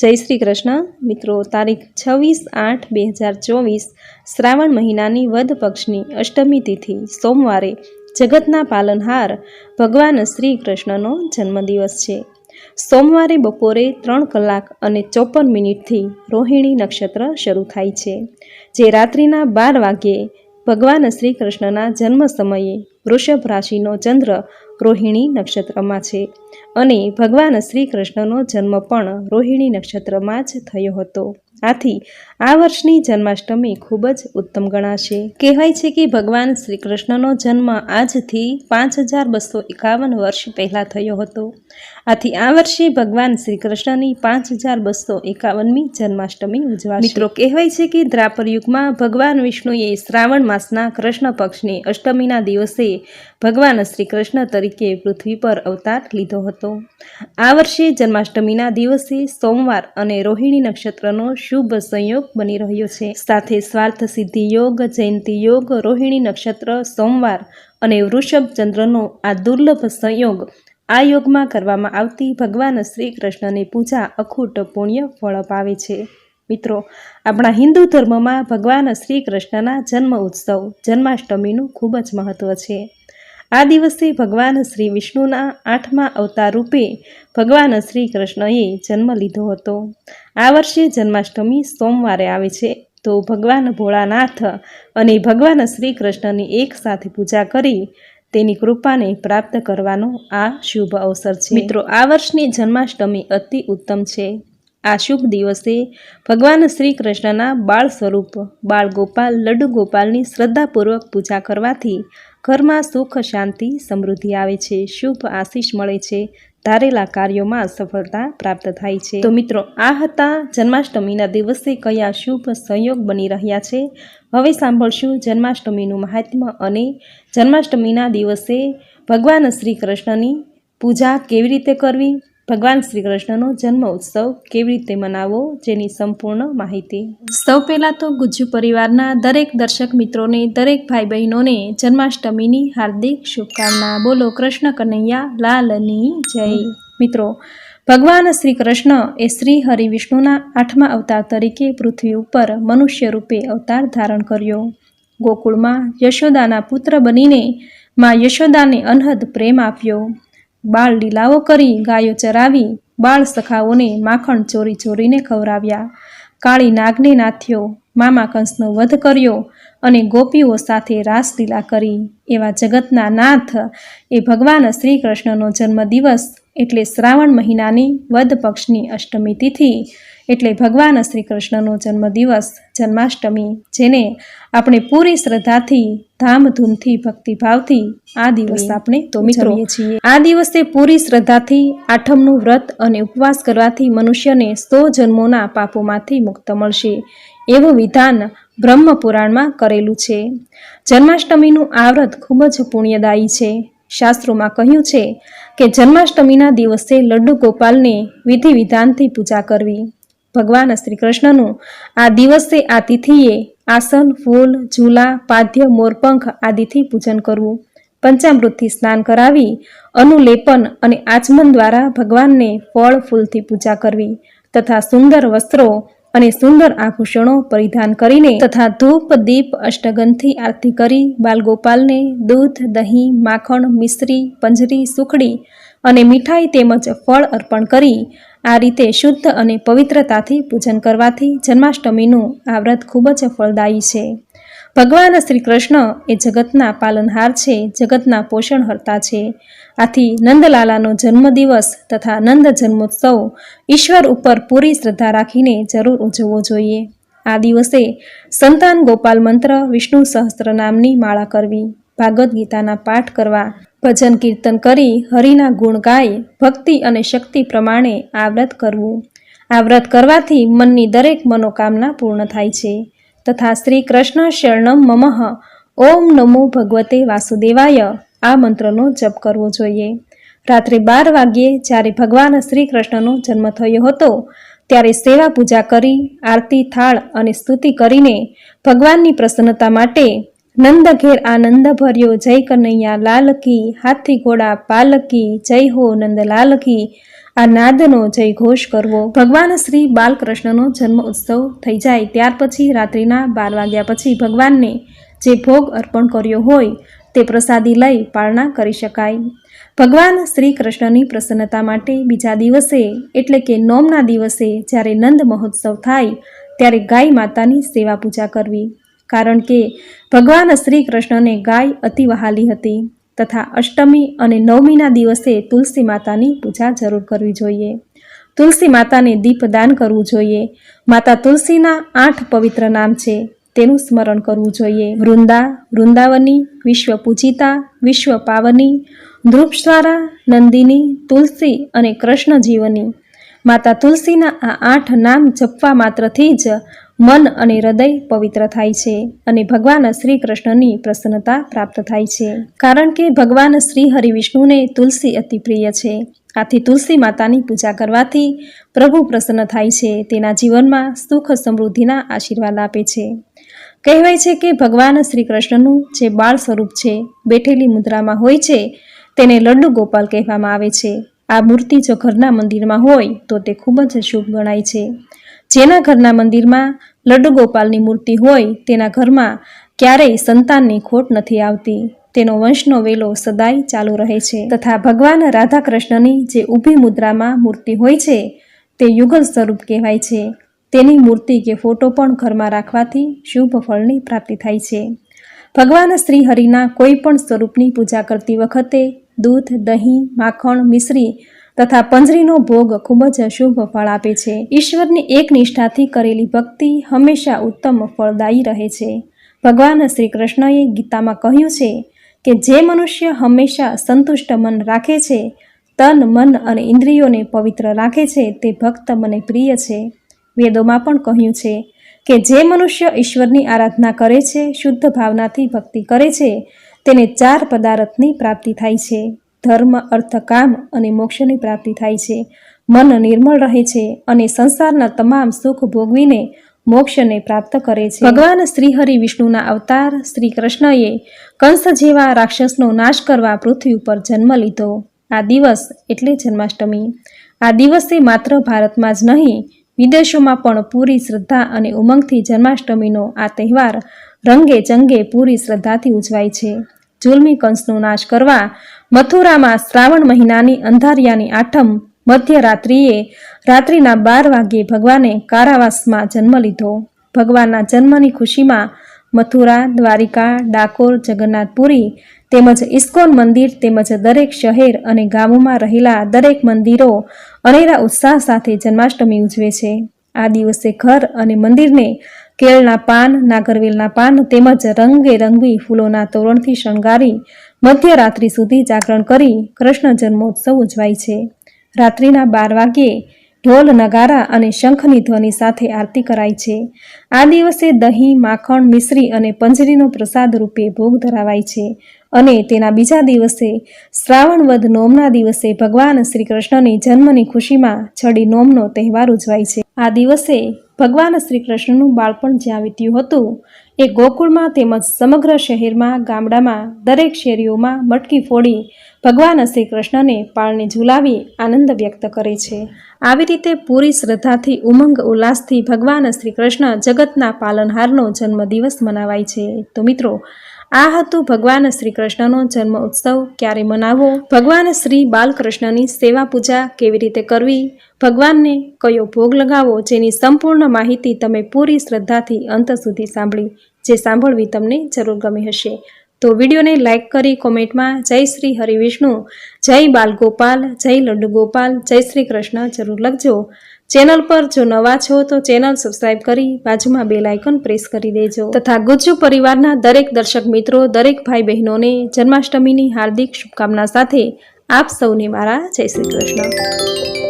જય શ્રી કૃષ્ણ. મિત્રો, તારીખ છવ્વીસ આઠ બે હજાર ચોવીસ શ્રાવણ મહિનાની વધ પક્ષની અષ્ટમી તિથિ, સોમવારે જગતના પાલનહાર ભગવાન શ્રી કૃષ્ણનો જન્મદિવસ છે. સોમવારે બપોરે ત્રણ કલાક અને ચોપન મિનિટથી રોહિણી નક્ષત્ર શરૂ થાય છે, જે રાત્રિના બાર વાગ્યે ભગવાન શ્રી કૃષ્ણના જન્મ સમયે વૃષભ રાશિનો ચંદ્ર રોહિણી નક્ષત્રમાં છે. અને ભગવાન શ્રી કૃષ્ણનો જન્મ પણ રોહિણી નક્ષત્રમાં જ થયો હતો. આથી આ વર્ષની જન્માષ્ટમી ખૂબ જ ઉત્તમ ગણાશે. કહેવાય છે કે ભગવાન શ્રી કૃષ્ણનો જન્મ આજથી પાંચ હજાર બસો એકાવન વર્ષ પહેલાં થયો હતો. આથી આ વર્ષે ભગવાન શ્રી કૃષ્ણની પાંચ હજાર બસો એકાવનમી જન્માષ્ટમી ઉજવાશે. મિત્રો, કહેવાય છે કે દ્રાપર યુગમાં ભગવાન વિષ્ણુએ શ્રાવણ માસના કૃષ્ણ પક્ષની અષ્ટમીના દિવસે ભગવાન શ્રી કૃષ્ણ તરીકે પૃથ્વી પર અવતાર લીધો હતો. આ વર્ષે જન્માષ્ટમીના દિવસે સોમવાર અને રોહિણી નક્ષત્રનો શુભ સંયોગ બની રહ્યો છે. સાથે સ્વાર્થ સિદ્ધિ યોગ, જયંતિ યોગ, રોહિણી નક્ષત્ર, સોમવાર અને વૃષભ ચંદ્રનો આ દુર્લભ સંયોગ આ યોગમાં કરવામાં આવતી ભગવાન શ્રી કૃષ્ણની પૂજા અખૂટ પુણ્ય ફળ અપાવે છે. મિત્રો, આપણા હિન્દુ ધર્મમાં ભગવાન શ્રી કૃષ્ણના જન્મ ઉત્સવ, જન્માષ્ટમીનું ખૂબ જ મહત્વ છે. આ દિવસે ભગવાન શ્રી વિષ્ણુના આઠમા અવતાર રૂપે ભગવાન શ્રી કૃષ્ણએ જન્મ લીધો હતો. આ વર્ષે જન્માષ્ટમી સોમવારે આવે છે, તો ભગવાન ભોળાનાથ અને ભગવાન શ્રી કૃષ્ણની એક સાથે પૂજા કરી તેની કૃપાને પ્રાપ્ત કરવાનો આ શુભ અવસર છે. મિત્રો, આ વર્ષની જન્માષ્ટમી અતિ ઉત્તમ છે. આ શુભ દિવસે ભગવાન શ્રી કૃષ્ણના બાળ સ્વરૂપ, બાળ ગોપાલ લડ્ડુ ગોપાલની શ્રદ્ધાપૂર્વક પૂજા કરવાથી ઘરમાં સુખ, શાંતિ, સમૃદ્ધિ આવે છે. શુભ આશીષ મળે છે. ધારેલા કાર્યોમાં સફળતા પ્રાપ્ત થાય છે. તો મિત્રો, આ હતા જન્માષ્ટમીના દિવસે કયા શુભ સંયોગ બની રહ્યા છે? હવે સાંભળશું જન્માષ્ટમીનું મહાત્મ્ય અને જન્માષ્ટમીના દિવસે ભગવાન શ્રી કૃષ્ણની પૂજા કેવી રીતે કરવી? ભગવાન શ્રી કૃષ્ણનો જન્મ ઉત્સવ કેવી રીતે મનાવવો જેની સંપૂર્ણ માહિતી. સૌ પહેલાં તો ગુજ્જુ પરિવારના દરેક દર્શક મિત્રોને, દરેક ભાઈ બહેનોને જન્માષ્ટમીની હાર્દિક શુભકામના. બોલો કૃષ્ણ કનૈયા લાલની જય. મિત્રો, ભગવાન શ્રી કૃષ્ણ એ શ્રી હરિવિષ્ણુના આઠમા અવતાર તરીકે પૃથ્વી ઉપર મનુષ્ય રૂપે અવતાર ધારણ કર્યો. ગોકુળમાં યશોદાના પુત્ર બનીને માં યશોદાને અનહદ પ્રેમ આપ્યો. બાળ લીલાઓ કરી ગાયો ચરાવી, બાળ સખાઓને માખણ ચોરી ચોરીને ખવડાવ્યા. કાળી નાગને નાથ્યો, મામા કંસનો વધ કર્યો અને ગોપીઓ સાથે રાસલીલા કરી. એવા જગતના નાથ એ ભગવાન શ્રી કૃષ્ણનો જન્મદિવસ એટલે શ્રાવણ મહિનાની વદ પક્ષની અષ્ટમી તિથિ એટલે ભગવાન શ્રી કૃષ્ણનો જન્મદિવસ જન્માષ્ટમી જેને આપણે પૂરી શ્રદ્ધાથી ધામધૂમથી ભક્તિભાવથી આ દિવસ આપણે તો મિત્રો છીએ. આ દિવસે પૂરી શ્રદ્ધાથી આઠમનું વ્રત અને ઉપવાસ કરવાથી મનુષ્યને સો જન્મોના પાપોમાંથી મુક્ત મળશે. એવું વિધાન બ્રહ્મ પુરાણમાં કરેલું છે. જન્માષ્ટમીનું આ વ્રત ખૂબ જ પુણ્યદાયી છે. શાસ્ત્રોમાં કહ્યું છે કે જન્માષ્ટમીના દિવસે લડ્ડુ ગોપાલને વિધિ વિધાનથી પૂજા કરવી. ભગવાન શ્રી કૃષ્ણનું આ દિવસે આ તિથિએ આસન, ફૂલ, ઝૂલા, પાદ્ય, મોરપંખ આદિથી પૂજન કરવું. પંચામૃતથી સ્નાન કરાવી, અનુલેપન અને આચમન દ્વારા ભગવાનને ફળ, ફૂલથી પૂજા કરવી તથા સુંદર વસ્ત્રો અને સુંદર આભૂષણો પરિધાન કરીને તથા ધૂપ, દીપ અષ્ટગનથી આરતી કરી બાલગોપાલને દૂધ, દહીં, માખણ, મિશ્રી, પંજરી, સુખડી અને મીઠાઈ તેમજ ફળ અર્પણ કરી આ રીતે શુદ્ધ અને પવિત્રતાથી પૂજન કરવાથી જન્માષ્ટમીનું આ વ્રત ખૂબ જ ફળદાયી છે. ભગવાન શ્રી કૃષ્ણ એ જગતના પાલનહાર છે, જગતના પોષણહર્તા છે. આથી નંદલાલાનો જન્મદિવસ તથા નંદ જન્મોત્સવ ઈશ્વર ઉપર પૂરી શ્રદ્ધા રાખીને જરૂર ઉજવવો જોઈએ. આ દિવસે સંતાન ગોપાલ મંત્ર વિષ્ણુ સહસ્ત્ર નામની માળા કરવી, ભાગવદ્ ગીતાના પાઠ કરવા, ભજન કીર્તન કરી, હરિના ગુણ ગાય, ભક્તિ અને શક્તિ પ્રમાણે આ વ્રત કરવું. આ વ્રત કરવાથી મનની દરેક મનોકામના પૂર્ણ થાય છે. તથા શ્રી કૃષ્ણ શરણમ મમઃ. ઓમ નમો ભગવતે વાસુદેવાય. આ મંત્રનો જપ કરવો જોઈએ. રાત્રે બાર વાગ્યે જ્યારે ભગવાન શ્રી કૃષ્ણનો જન્મ થયો હતો, ત્યારે સેવા પૂજા કરી, આરતી, થાળ અને સ્તુતિ કરીને ભગવાનની પ્રસન્નતા માટે નંદ ઘેર આનંદ ભર્યો જય કનૈયા લાલકી હાથી ઘોડા પાલકી, જય હો નંદ લાલ કી આ નાદનો જય ઘોષ કરવો. ભગવાન શ્રી બાલકૃષ્ણનો જન્મ ઉત્સવ થઈ જાય ત્યાર પછી રાત્રિના બાર વાગ્યા પછી ભગવાનને જે ભોગ અર્પણ કર્યો હોય તે પ્રસાદી લઈ પાળના કરી શકાય. ભગવાન શ્રી કૃષ્ણની પ્રસન્નતા માટે બીજા દિવસે, એટલે કે નોમના દિવસે, જ્યારે નંદ મહોત્સવ થાય, ત્યારે ગાય માતાની સેવા પૂજા કરવી. કારણ કે ભગવાન શ્રી કૃષ્ણને ગાય અતિ વહાલી હતી. તથા અષ્ટમી અને નવમીના દિવસે તુલસી માતાની પૂજા જરૂર કરવી જોઈએ. તુલસી માતાને દીપદાન કરવું જોઈએ. માતા તુલસીના આઠ પવિત્ર નામ છે. તેનું સ્મરણ કરવું જોઈએ. વૃંદા, વૃંદાવની વિશ્વ પૂજિતા વિશ્વ પાવની ધ્રુપસ્વારા, નંદિની, તુલસી અને કૃષ્ણ જીવની માતા તુલસીના આ આઠ નામ જપવા માત્રથી જ મન અને હૃદય પવિત્ર થાય છે અને ભગવાન શ્રી કૃષ્ણની પ્રસન્નતા પ્રાપ્ત થાય છે. કારણ કે ભગવાન શ્રી હરિવિષ્ણુને તુલસી અતિ પ્રિય છે. આથી તુલસી માતાની પૂજા કરવાથી પ્રભુ પ્રસન્ન થાય છે, તેના જીવનમાં સુખ સમૃદ્ધિના આશીર્વાદ આપે છે. કહેવાય છે કે ભગવાન શ્રી કૃષ્ણનું જે બાળ સ્વરૂપ છે, બેઠેલી મુદ્રામાં હોય છે, તેને લડ્ડુ ગોપાલ કહેવામાં આવે છે. આ મૂર્તિ જો ઘરના મંદિરમાં હોય, તો તે ખૂબ જ શુભ ગણાય છે. જેના ઘરના મંદિરમાં લડ્ડુ ગોપાલની મૂર્તિ હોય તેના ઘરમાં ક્યારેય સંતાનની ખોટ નથી આવતી. તેનો વંશનો વેલો સદાય ચાલુ રહે છે. તથા ભગવાન રાધાકૃષ્ણની જે ઊભી મુદ્રામાં મૂર્તિ હોય છે, તે યુગલ સ્વરૂપ કહેવાય છે. તેની મૂર્તિ કે ફોટો પણ ઘરમાં રાખવાથી શુભ ફળની પ્રાપ્તિ થાય છે. ભગવાન શ્રી હરિના કોઈ પણ સ્વરૂપની પૂજા કરતી વખતે દૂધ, દહીં, માખણ, મિશ્રી તથા પંજરીનો ભોગ ખૂબ જ શુભ ફળ આપે છે. ઈશ્વરની એક નિષ્ઠાથી કરેલી ભક્તિ હંમેશા ઉત્તમ ફળદાયી રહે છે. ભગવાન શ્રી કૃષ્ણએ ગીતામાં કહ્યું છે કે જે મનુષ્ય હંમેશા સંતુષ્ટ મન રાખે છે, તન, મન અને ઇન્દ્રિયોને પવિત્ર રાખે છે, તે ભક્ત મને પ્રિય છે. વેદોમાં પણ કહ્યું છે કે જે મનુષ્ય ઈશ્વરની આરાધના કરે છે, શુદ્ધ ભાવનાથી ભક્તિ કરે છે, તેને ચાર પદાર્થની પ્રાપ્તિ થાય છે. ધર્મ, અર્થ, કામ અને મોક્ષની પ્રાપ્તિ થાય છે. મન નિર્મળ રહે છે અને સંસારના તમામ સુખ ભોગવીને મોક્ષને પ્રાપ્ત કરે છે. ભગવાન શ્રીહરિ વિષ્ણુના અવતાર શ્રી કૃષ્ણએ કંસ જેવા રાક્ષસનો નાશ કરવા પૃથ્વી ઉપર જન્મ લીધો. આ દિવસ એટલે જન્માષ્ટમી. આ દિવસે માત્ર ભારતમાં જ નહીં, વિદેશોમાં પણ પૂરી શ્રદ્ધા અને ઉમંગથી જન્માષ્ટમીનો આ તહેવાર રંગે ચંગે પૂરી શ્રદ્ધાથી ઉજવાય છે. જુલમી કંસનો નાશ કરવા મથુરામાં શ્રાવણ મહિનાની અંધારિયાની આઠમ મધ્યરાત્રિએ રાત્રિના બાર વાગ્યે ભગવાને કારાવાસમાં જન્મ લીધો. ભગવાનના જન્મની ખુશીમાં મથુરા, દ્વારિકા, ડાકોર, જગન્નાથપુરી તેમજ ઇસ્કોન મંદિર તેમજ દરેક શહેર અને ગામોમાં રહેલા દરેક મંદિરો અનેરા ઉત્સાહ સાથે જન્માષ્ટમી ઉજવે છે. આ દિવસે ઘર અને મંદિરને કેળના પાન, નાગરવેલના પાન તેમજ રંગે રંગી ફૂલોના તોરણથી શણગારી મધ્યરાત્રિ સુધી જાગરણ કરી કૃષ્ણ જન્મોત્સવ ઉજવાય છે. રાત્રિના બાર વાગ્યે ઢોલ, નગારા અને શંખની ધ્વનિ સાથે આરતી કરાય છે. આ દિવસે દહીં, માખણ, મિશ્રી અને પંજરીનો પ્રસાદ રૂપે ભોગ ધરાવાય છે અને તેના બીજા દિવસે શ્રાવણ વદ નોમના દિવસે ભગવાન શ્રી કૃષ્ણની જન્મની ખુશીમાં છડી નોમનો તહેવાર ઉજવાય છે. આ દિવસે ભગવાન શ્રી કૃષ્ણનું બાળપણ જ્યાં વીત્યું હતું એ ગોકુળમાં તેમજ સમગ્ર શહેરમાં, ગામડામાં, દરેક શેરીઓમાં મટકી ફોડી ભગવાન શ્રી કૃષ્ણને પાળને ઝુલાવી આનંદ વ્યક્ત કરે છે. આવી રીતે પૂરી શ્રદ્ધાથી, ઉમંગ ઉલ્લાસથી ભગવાન શ્રી કૃષ્ણ જગતના પાલનહારનો જન્મદિવસ મનાવાય છે. તો મિત્રો આ હતું ભગવાન શ્રી કૃષ્ણનો જન્મ ઉત્સવ. ક્યારે મનાવવો? ભગવાન શ્રી બાલકૃષ્ણની સેવા પૂજા કેવી રીતે કરવી? ભગવાનને કયો ભોગ લગાવવો? જેની સંપૂર્ણ માહિતી તમે પૂરી શ્રદ્ધાથી અંત સુધી સાંભળી. જે સાંભળવી તમને જરૂર ગમી હશે. તો વિડીયોને લાઇક કરી કોમેન્ટમાં જય શ્રી હરિવિષ્ણુ, જય બાલ ગોપાલ જય લડ્ડુ ગોપાલ જય શ્રી કૃષ્ણ જરૂર લખજો. ચેનલ પર જો નવા છો તો ચેનલ સબસ્ક્રાઇબ કરી બાજુમાં બેલ આઇકન પ્રેસ કરી દેજો. તથા ગુજ્જુ પરિવારના દરેક દર્શક મિત્રો, દરેક ભાઈ બહેનોને જન્માષ્ટમીની હાર્દિક શુભકામના સાથે આપ સૌને મારા જય શ્રી કૃષ્ણ.